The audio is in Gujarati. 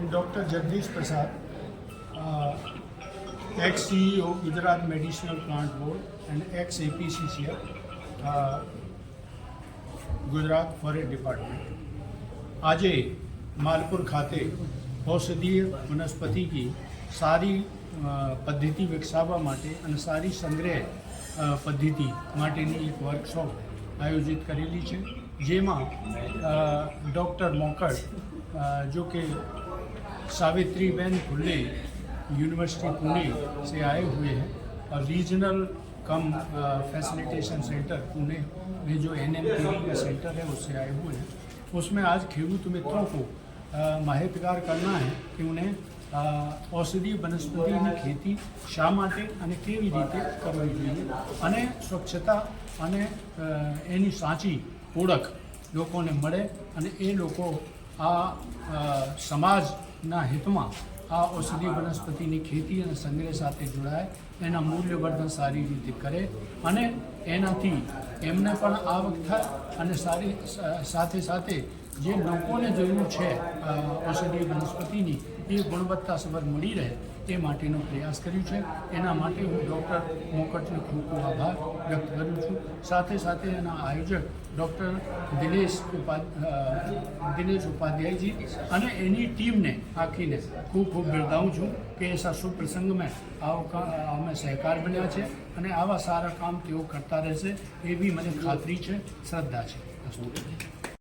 Doctor Jagdish Prasad ex CEO Gujarat medicinal plant board and ex APCCL Gujarat forest department. આજે માલપુર ખાતે ઔષધીય વનસ્પતિની સારી પદ્ધતિ વિકસાવવા માટે અને સારી સંગ્રહ પદ્ધતિ માટેની એક વર્કશોપ આયોજિત કરેલી છે, જેમાં ડૉક્ટર મોકડ જો जो कि सावित्री बहन खुले यूनिवर्सिटी पुणे से आए हुए हैं और regional cum facilitation centre Pune में जो एन एम का सेंटर है उससे आए हुए हैं उसमें आज खेडूत मित्रों को अ, माहितगार करना है कि उन्हें અ, ઔષધીય વનસ્પતિની ખેતી શા માટે અને કેવી રીતે કરવી જોઈએ અને સ્વચ્છતા અને અ, એની સાચી ઓળખ લોકોને મળે અને એ લોકો આ સમાજના હિતમાં આ ઔષધીય વનસ્પતિની ખેતી અને સંગ્રહ સાથે જોડાય, એના મૂલ્યવર્ધન સારી રીતે કરે અને એનાથી એમને પણ આવક થાય અને સારી, સાથે સાથે જે લોકોને જરૂર છે ઔષધીય વનસ્પતિની એ ગુણવત્તાસભર મળી રહે તે માટેનો પ્રયાસ કર્યો છે એના માટે હું ડૉક્ટર મોકટનો ખૂબ ખૂબ આભાર વ્યક્ત કરું છું સાથે સાથે એના આયોજક ડૉક્ટર દિનેશ ઉપાધ્ય દિનેશ ઉપાધ્યાયજી અને એની ટીમને આખીને ખૂબ ખૂબ બિરદાવું છું કે એસા સુપ્રસંગમાં પ્રસંગમાં આવો અમે સહકાર બન્યા છે અને આવા સારા કામ તેઓ કરતા રહેશે એવી મને ખાતરી છે, શ્રદ્ધા છે.